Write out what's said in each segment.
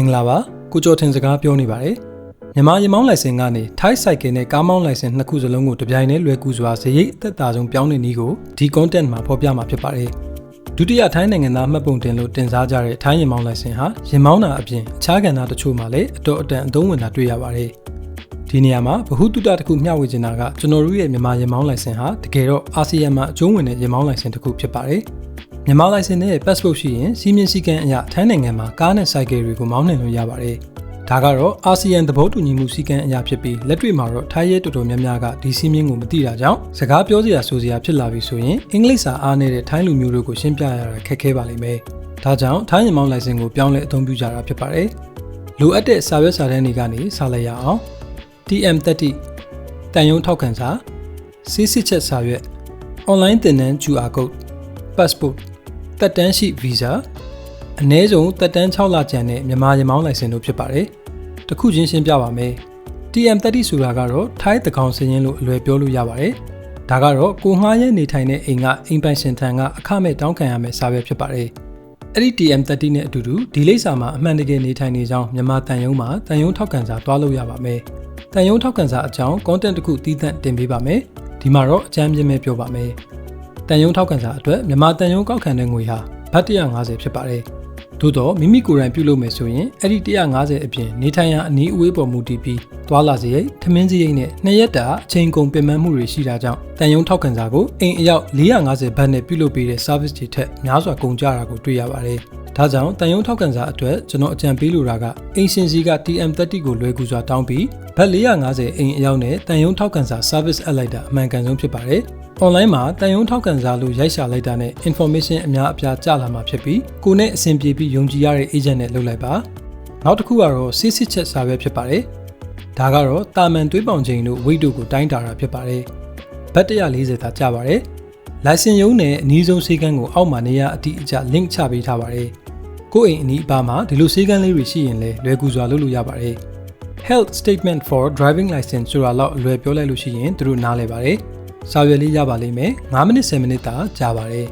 င်္ဂလာပါကိုကျော်ထင်စကားပြောနေပါတယ်မြန်မာရေမောင်းလိုင်စင်ကနေ Thai Cycle နဲ့ကားမောင်းလိုင်စင်နှစ်ခုစလုံးကိုတပြိုင်တည်းလွယ်ကူစွာဇရိတ်အသက်သာဆုံးပြောင်းနေနည်းကိုဒီ content မှာဖော်ပြမှာဖြစ်ပါတယ်ဒုတိယထိုင်းနိုင်ငံသားမှတ်ပုံတင်လို့တင်စားကြတဲ့ထိုင်းရေမောင်းလိုင်စင်ဟာရေမောင်းတာအပြင်အခြားကဏ္ဍတချို့မှာလည်းအတော်အတန်အသုံးဝင်တာတွေ့ရပါတယ်ဒီနေရာမှာဗဟုသုတတစ်ခုမျှဝေချင်တာကကျွန်တော်တို့ရဲ့မြန်မာရေမောင်းလိုင်စင်ဟာတကယ်တော့အာဆီယံမှာအကျုံးဝင်တဲ့ရေမောင်းလိုင်စင်တစ်ခုဖြစ်ပါတယ် မြန်မာလိုင်စင်နဲ့ passport ရှိရင်စီးမြင့်စည်းကမ်းအရထိုင်းနိုင်ငံမှာကားနဲ့စိုက်ကယ်တွေကိုမောင်းနှင်လို့ရပါတယ်။ဒါကတော့အာဆီယံသဘောတူညီမှုစည်းကမ်းအရဖြစ်ပြီးလက်တွေ့မှာတော့ထိုင်းရဲတော်တော်များများကဒီစည်းမျဉ်းကိုမသိတာကြောင့်စကားပြောစရာဆိုစရာဖြစ်လာပြီဆိုရင်အင်္ဂလိပ်စာအားနည်းတဲ့ထိုင်းလူမျိုးတို့ကိုရှင်းပြရတာခက်ခဲပါလိမ့်မယ်။ဒါကြောင့်ထိုင်းမြန်မာလိုင်စင်ကိုပြောင်းလဲအသုံးပြုကြတာဖြစ်ပါတယ်။လိုအပ်တဲ့စာရွက်စာတမ်းတွေကနေစာလိုက်ရအောင်။ TM30 တန်ယုံထောက်ခံစာစီးစစ်ချက်စာရွက် online သင်တန်း QR code passport တက်တန်းရှိ visa အနည်းဆုံးတက်တန်း6လကျန်တဲ့မြန်မာရမောင်းလိုင်စင်တို့ဖြစ်ပါတယ်။တစ်ခုချင်းရှင်းပြပါမယ်။ TM30 ဆိုတာကတော့ထိုင်းတကောင်စရင်လို့အလွယ်ပြောလို့ရပါတယ်။ဒါကတော့ကိုငှားရဲနေထိုင်တဲ့အိမ်ကအိမ်ပိုင်ရှင်ထံကအခမဲ့တောင်းခံရမယ့်စာပဲဖြစ်ပါတယ်။အဲ့ဒီ TM30 နဲ့အတူတူဒီလိပ်စာမှာအမှန်တကယ်နေထိုင်နေကြောင်းမြန်မာတန်ယုံမှာတန်ယုံထောက်ခံစာတွားလို့ရပါမယ်။တန်ယုံထောက်ခံစာအကြောင်း content တစ်ခုတည်တံ့တင်ပေးပါမယ်။ဒီမှာတော့အကြမ်းပြင်းပဲပြောပါမယ်။ တန်ယုံထောက်ခံစာအတွက်မြန်မာတန်ယုံကောက်ခံတဲ့ငွေဟာဘတ်150ဖြစ်ပါတယ်။ သို့တော့မိမိကိုယ်တိုင်ပြုလုပ်မယ်ဆိုရင်အဲ့ဒီ150အပြင်နေထိုင်ရာအနီးအဝေးပေါ်မူတည်ပြီးသွာလာစရိတ်ထမင်းစရိတ်နဲ့နှစ်ရက်တာအချိန်ကုန်ပင်ပန်းမှုတွေရှိတာကြောင့်တန်ယုံထောက်ခံစာကိုအိမ်အယောက်450ဘတ်နဲ့ပြုလုပ်ပေးတဲ့ service တွေထက်များစွာကုန်ကြတာကိုတွေ့ရပါတယ်။ဒါကြောင့်တန်ယုံထောက်ခံစာအတွက်ကျွန်တော်အကြံပေးလိုတာကအင်ရှင်စီက TM30 ကိုလွယ်ကူစွာတောင်းပြီးဘတ်450အိမ်အယောက်နဲ့တန်ယုံထောက်ခံစာ service အပ်လိုက်တာအမှန်ကန်ဆုံးဖြစ်ပါတယ်။ online မှာတန်ယုံထောက်ခံစာလို့ရိုက်ရှာလိုက်တာနဲ့ information အများအပြားကျလာမှာဖြစ်ပြီးကိုနဲ့အဆင်ပြေပြီးယုံကြည်ရတဲ့ agent နဲ့လုပ်လိုက်ပါနောက်တစ်ခုကတော့စစ်စစ်ချက်စာပဲဖြစ်ပါတယ်ဒါကတော့တာမန်သွေးပေါင်ချိန်တို့ weight တို့ကိုတိုင်းတာတာဖြစ်ပါတယ်ဘတ်140သာကျပါတယ်လိုင်စင်ရုံးနဲ့အနည်းဆုံးစေကန်းကိုအောက်မှာနေရအတိအကျ link ချပေးထားပါတယ်ကိုယ့်အိမ်အနီးအပါမှာဒီလိုစေကန်းလေးတွေရှိရင်လည်းလွယ်ကူစွာလုပ်လို့ရပါတယ် health statement for driving license ဆိုတာတော့အလွယ်ပြောလိုက်လို့ရှိရင်သူတို့နားလည်ပါတယ်စာရွက်လေးရပါလိမ့်မယ်9မိနစ်10မိနစ်သာကြာပါတယ်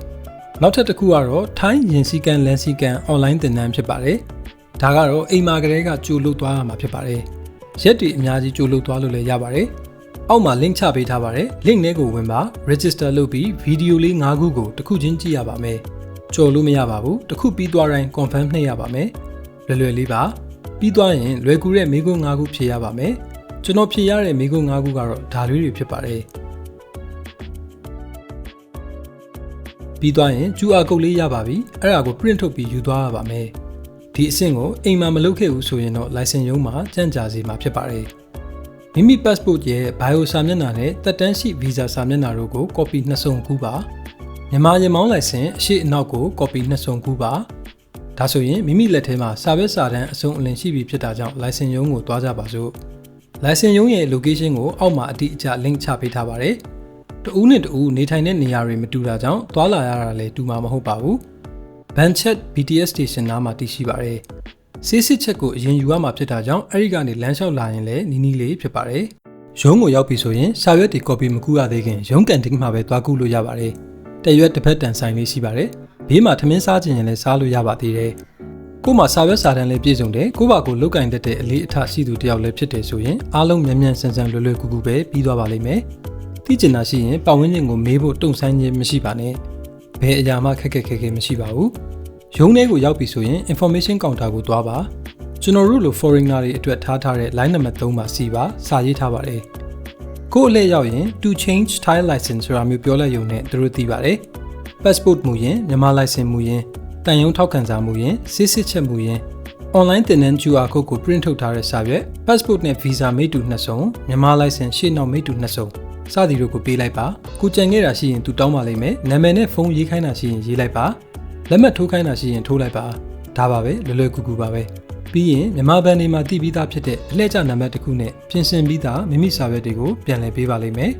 နောက်ထပ်တစ်ခုကတော့ထိုင်းရင်စည်းကမ်းလမ်းစည်းကမ်း online သင်တန်းဖြစ်ပါတယ်ဒါကတော့အိမ်မာကလေးကကြိုလုပ်သွားရမှာဖြစ်ပါတယ်ရက်တွေအများကြီးကြိုလုပ်သွားလို့လည်းရပါတယ်အောက်မှာ link ချပေးထားပါတယ် link ထဲကိုဝင်ပါ register လုပ်ပြီးဗီဒီယိုလေး၅ခုကိုတစ်ခုချင်းကြည့်ရပါမယ်ကြော်လို့မရပါဘူးတစ်ခုပြီးသွားတိုင်း confirm နှိပ်ရပါမယ်လွယ်လွယ်လေးပါပြီးသွားရင်လွယ်ကူတဲ့မိကုန်း၅ခုဖြေရပါမယ်ကျွန်တော်ဖြေရတဲ့မိကုန်း၅ခုကတော့ဒါလေးတွေဖြစ်ပါတယ် ပြီးသွားရင် QR code လေးရပါပြီအဲ့ဒါကို print ထုတ်ပြီးယူသွားရပါမယ်ဒီအဆင့်ကိုအိမ်မှာမလုပ်ခဲ့ဘူးဆိုရင်တော့ license ရုံးမှာကြန့်ကြာစေမှာဖြစ်ပါတယ်မိမိ passport ရဲ့ bio စာမျက်နှာနဲ့တက်တန်းရှိ visa စာမျက်နှာတို့ကို copy နှစ်စုံကူးပါမြန်မာရေမောင်းလိုင်စင်အရှိအနောက်ကို copy နှစ်စုံကူးပါဒါဆိုရင်မိမိလက်ထဲမှာစာရွက်စာတမ်းအစုံအလင်ရှိပြီဖြစ်တာကြောင့် license ရုံးကိုသွားကြပါစို့ license ရုံးရဲ့ location ကိုအောက်မှာအတိအကျ link ချပေးထားပါတယ် တဦးနဲ့တဦးနေထိုင်တဲ့နေရာတွေမတူတာကြောင့်သွာလာရတာလည်းတူမှာမဟုတ်ပါဘူးဘန်ချက် BTS station နားမှာတည်ရှိပါတယ်ဆေးစစ်ချက်ကိုအရင်ယူရမှာဖြစ်တာကြောင့်အဲ့ဒီကနေလမ်းလျှောက်လာရင်လည်းနီးနီးလေးဖြစ်ပါတယ်ရုံးကိုရောက်ပြီဆိုရင်စာရွက်တွေ copy မကူရသေးခင်ရုံးကန်တင်းမှာပဲသွားကူလို့ရပါတယ်တရွက်တစ်ဖက်တန်ဆိုင်လေးရှိပါတယ်ဘေးမှာထမင်းစားခြင်းရင်လည်းစားလို့ရပါသေးတယ်ကို့မှာစာရွက်စာတမ်းလေးပြည့်စုံတယ်ကို့ဘာကိုလုတ်ကင်တတ်တဲ့အလေးအထရှိသူတယောက်လည်းဖြစ်တယ်ဆိုရင်အားလုံးမြန်မြန်ဆန်ဆန်လွယ်လွယ်ကူကူပဲပြီးသွားပါလိမ့်မယ် သိကျင်တာရှိရင်ပတ်ဝန်းကျင်ကိုမေးဖို့တုံ့ဆိုင်းခြင်းမရှိပါနဲ့ဘယ်အရာမှခက်ခက်ခဲခဲမရှိပါဘူးရုံးထဲကိုရောက်ပြီဆိုရင် information counter ကိုသွားပါကျွန်တော်တို့လို foreigner တွေအတွက်ထားထားတဲ့ line number 3မှာစီပါစာရေးထားပါတယ်ကို့အလှည့်ရောက်ရင် to change Thai license ဆိုတာမျိုးပြောလိုက်ရုံနဲ့သူတို့သိပါတယ် passport မူရင်မြန်မာ license မူရင်တန်ယုံထောက်ခံစာမူရင်စစ်စစ်ချက်မူရင် online တင်နန်း QR code ကို print ထုတ်ထားတဲ့စာရွက် passport နဲ့ visa မိတ္တူနှစ်စုံမြန်မာ license ရှေ့နောက်မိတ္တူနှစ်စုံ စသည်တို့ကိုပေးလိုက်ပါကိုကြံခဲ့တာရှိရင်သူတောင်းပါလိမ့်မယ်နာမည်နဲ့ဖုန်းရေးခိုင်းတာရှိရင်ရေးလိုက်ပါလက်မှတ်ထိုးခိုင်းတာရှိရင်ထိုးလိုက်ပါဒါပါပဲလွယ်လွယ်ကူကူပါပဲပြီးရင်မြန်မာဘဏ်တွေမှာတည်ပြီးသားဖြစ်တဲ့အလှည့်ကျနံပါတ်တစ်ခုနဲ့ပြင်ဆင်ပြီးသားမိမိစာရွက်တွေကိုပြန်လည်ပေးပါလိမ့်မယ်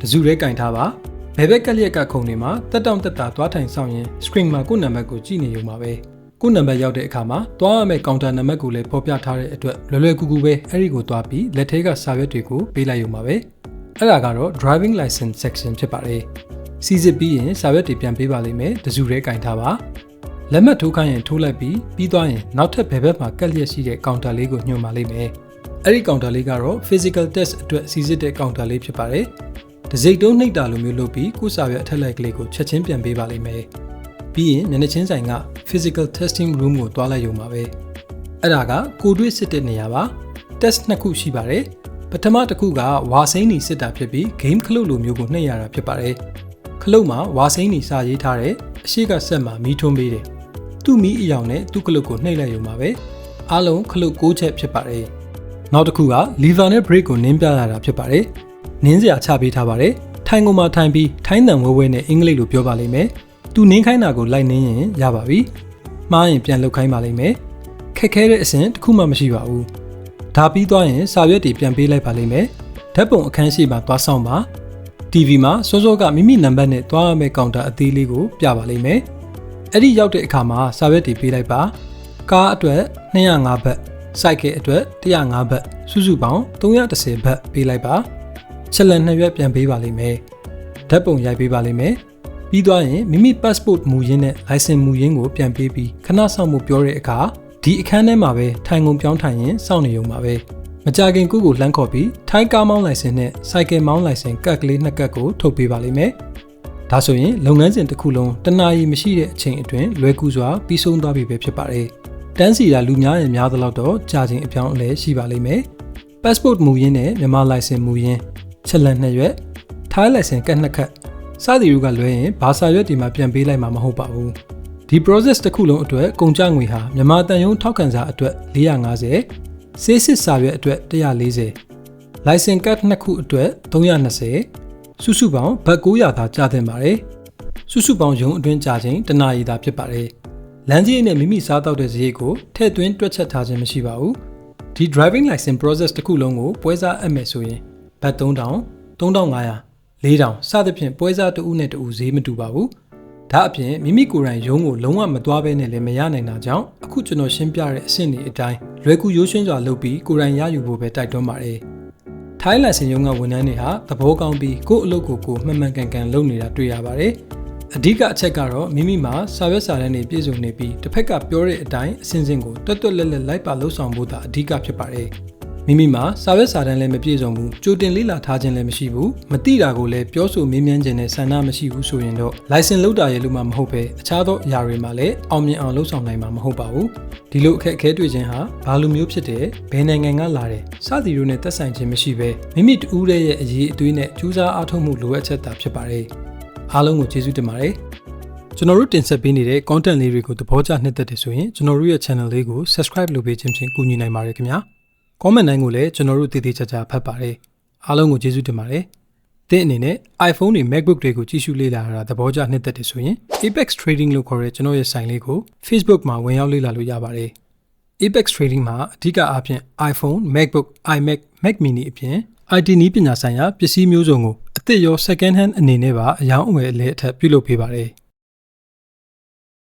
တစုရဲကင်ထားပါဘယ်ဘက်ကလျက်ကခုံတွေမှာတက်တောင့်တက်တာသွားထိုင်ဆောင်ရင် screen မှာကိုယ့်နံပါတ်ကိုကြည့်နေရုံပါပဲကိုနံပါတ်ရောက်တဲ့အခါမှာသွားရမယ့်ကောင်တာနံပါတ်ကိုလည်းဖော်ပြထားတဲ့အတွက်လွယ်လွယ်ကူကူပဲအဲ့ဒီကိုသွားပြီးလက်ထဲကစာရွက်တွေကိုပေးလိုက်ရုံပါပဲ အဲ့ဒါကတော့ driving license section ဖြစ်ပါတယ်စီစစ်ပြီးရင်စာရွက်တွေပြန်ပေးပါလိမ့်မယ်တစုရဲကင်ထားပါလက်မှတ်ထိုးခိုင်းရင်ထိုးလိုက်ပြီးပြီးသွားရင်နောက်ထပ်ဘယ်ဘက်မှာကက်လျက်ရှိတဲ့ကောင်တာလေးကိုညွှန်ပါလိမ့်မယ်အဲ့ဒီကောင်တာလေးကတော့ physical test အတွက်စီစစ်တဲ့ကောင်တာလေးဖြစ်ပါတယ်တစိမ့်တုံးနှိပ်တာလိုမျိုးလုပ်ပြီးကိုယ်စာရွက်အထက်လိုက်ကလေးကိုချက်ချင်းပြန်ပေးပါလိမ့်မယ်ပြီးရင်မျက်နှာချင်းဆိုင်က physical testing room ကိုတွားလိုက်ရုံပါပဲအဲ့ဒါကကိုတွေ့စစ်တဲ့နေရာပါ test နှစ်ခုရှိပါတယ် ပထမတစ်ခုကဝါစိမ့်နီစစ်တာဖြစ်ပြီး game ခလုတ်လိုမျိုးကိုနှိပ်ရတာဖြစ်ပါတယ်ခလုတ်မှာဝါစိမ့်နီစာရေးထားတဲ့အရှိကဆက်မှာမီးထွန်းပေးတယ်သူ့မီးအယောင်နဲ့သူ့ခလုတ်ကိုနှိပ်လိုက်ရုံပါပဲအားလုံးခလုတ်6ချက်ဖြစ်ပါတယ်နောက်တစ်ခုက lever နဲ့ brake ကိုနင်းပြရတာဖြစ်ပါတယ်နင်းစရာချပေးထားပါတယ်ထိုင်ကုန်မှာထိုင်ပြီးထိုင်းတန်ဝဲဝဲနဲ့အင်္ဂလိပ်လိုပြောပါလိမ့်မယ်သူနင်းခိုင်းတာကိုလိုက်နင်းရင်ရပါပြီမှားရင်ပြန်လုပ်ခိုင်းပါလိမ့်မယ်ခက်ခဲတဲ့အဆင့်တစ်ခုမှမရှိပါဘူး ဒါပြီးသွားရင်စာရွက်တွေပြန်ပေးလိုက်ပါလိမ့်မယ်ဓာတ်ပုံအခန်းရှိမှာသွားဆောင်ပါ TV မှာစောစောကမိမိနံပါတ်နဲ့တွားရမယ့်ကောင်တာအသေးလေးကိုပြပါလိမ့်မယ်။အဲ့ဒီရောက်တဲ့အခါမှာစာရွက်တွေပေးလိုက်ပါ။ကားအတွက်205ဘတ်၊စိုက်ကယ်အတွက်105ဘတ်စုစုပေါင်း310ဘတ်ပေးလိုက်ပါ။ချက်လက်နှစ်ရွက်ပြန်ပေးပါလိမ့်မယ်။ဓာတ်ပုံရိုက်ပေးပါလိမ့်မယ်။ပြီးသွားရင်မိမိ passport မူရင်းနဲ့ license မူရင်းကိုပြန်ပေးပြီးခဏဆောင်မှုပြောတဲ့အခါ ဒီအခန်းထဲမှာပဲထိုင်ကုန်ပြောင်းထိုင်ရင်စောင့်နေုံပါပဲ။မကြခင်ကိုကိုလှမ်းခေါ်ပြီးထိုင်းကားမောင်းလိုင်စင်နဲ့စိုက်ကယ်မောင်းလိုင်စင်ကတ်ကလေးနှစ်ကတ်ကိုထုတ်ပေးပါလိမ့်မယ်။ဒါဆိုရင်လုပ်ငန်းစဉ်တစ်ခုလုံးတနာရီမရှိတဲ့အချိန်အတွင်းလွယ်ကူစွာပြီးဆုံးသွားပြီပဲဖြစ်ပါတယ်။တန်းစီတာလူများရင်များသလောက်တော့ကြာချိန်အပြောင်းအလဲရှိပါလိမ့်မယ်။ passport မူရင်းနဲ့မြန်မာလိုင်စင်မူရင်းချက်လက်နှစ်ရွက်ထိုင်းလိုင်စင်ကတ်နှစ်ခတ်စသည်တို့ကလွဲရင်ဘာစာရွက်ဒီမှာပြန်ပေးလိုက်မှာမဟုတ်ပါဘူး။ ဒီ process တစ်ခုလုံးအတွက်ကုန်ကျငွေဟာမြန်မာတန်ယုံထောက်ခံစာအတွက်450ဆေးစစ်စာရွက်အတွက်140 license card နှစ်ခုအတွက်320စုစုပေါင်းဘတ်900သာကြာသင့်ပါတယ်စုစုပေါင်းရုံအတွင်းကြာချိန်တနာရီသာဖြစ်ပါတယ်လမ်းကြီးနဲ့မိမိစားတော့တဲ့ဈေးကိုထည့်သွင်းတွက်ချက်ထားခြင်းမရှိပါဘူးဒီ driving license process တစ်ခုလုံးကိုပွဲစားအပ်မယ်ဆိုရင်ဘတ်3000 3500 4000စသဖြင့်ပွဲစားတဦးနဲ့တဦးဈေးမတူပါဘူး ဒါအပြင်မိမိကိုယ်တိုင်ရုံးကိုလုံးဝမသွားဘဲနဲ့လည်းမရနိုင်တာကြောင့်အခုကျွန်တော်ရှင်းပြတဲ့အဆင့်တွေအတိုင်းလွယ်ကူရိုးရှင်းစွာလုပ်ပြီးကိုယ်တိုင်ရယူဖို့ပဲတိုက်တွန်းပါတယ်။ထိုင်းလန်စင်ရုံးကဝန်ထမ်းတွေဟာသဘောကောင်းပြီးကိုယ့်အလုပ်ကိုကိုယ်မှန်မှန်ကန်ကန်လုပ်နေတာတွေ့ရပါတယ်။အဓိကအချက်ကတော့မိမိမှာစာရွက်စာတမ်းတွေပြည့်စုံနေပြီးတစ်ဖက်ကပြောတဲ့အတိုင်းအစဉ်စဉ်ကိုတွတ်တွတ်လက်လက်လိုက်ပါလှုပ်ဆောင်ဖို့သာအဓိကဖြစ်ပါတယ်။ မိမိမှာစာရွက်စာတမ်းလည်းမပြည့်စုံဘူးကြိုတင်လေ့လာထားခြင်းလည်းမရှိဘူးမတိတာကိုလည်းပြောဆိုမေးမြန်းခြင်းနဲ့ဆန္ဒမရှိဘူးဆိုရင်တော့ license လောက်တာရဲ့လို့မှမဟုတ်ပဲအခြားသောအရာတွေမှာလည်းအောင်မြင်အောင်လုပ်ဆောင်နိုင်မှာမဟုတ်ပါဘူးဒီလိုအခက်အခဲတွေ့ခြင်းဟာဘာလိုမျိုးဖြစ်တယ်ဘယ်နိုင်ငံကလာတယ်စသည်တို့နဲ့သက်ဆိုင်ခြင်းမရှိပဲမိမိတူးရဲ့အရေးအသွေးနဲ့ကြိုးစားအားထုတ်မှုလိုအပ်ချက်သာဖြစ်ပါတယ်အားလုံးကိုကျေးဇူးတင်ပါတယ်ကျွန်တော်တို့တင်ဆက်ပေးနေတဲ့ content လေးတွေကိုသဘောကျနှစ်သက်တယ်ဆိုရင်ကျွန်တော်တို့ရဲ့ channel လေးကို subscribe လုပ်ပေးခြင်းဖြင့်ကူညီနိုင်ပါတယ်ခင်ဗျာ။ comment တိုင်းကိုလည်းကျွန်တော်တို့တည်တည်ချာချာဖတ်ပါတယ်အားလုံးကိုကျေးဇူးတင်ပါတယ်သင်အနေနဲ့ iPhone တွေ MacBook တွေကိုကြည့်ရှုလေ့လာတာသဘောကျနှစ်သက်တယ်ဆိုရင် Apex Trading လို့ခေါ်တဲ့ကျွန်တော်ရဲ့ဆိုင်လေးကို Facebook မှာဝင်ရောက်လေ့လာလို့ရပါတယ် Apex Trading မှာအဓိကအားဖြင့် iPhone, MacBook, iMac, Mac mini အပြင် IT နည်းပညာဆိုင်ရာပစ္စည်းမျိုးစုံကိုအသစ်ရော second hand အနေနဲ့ပါအယောင်းအဝယ်အလဲအထက်ပြုလုပ်ပေးပါတယ်။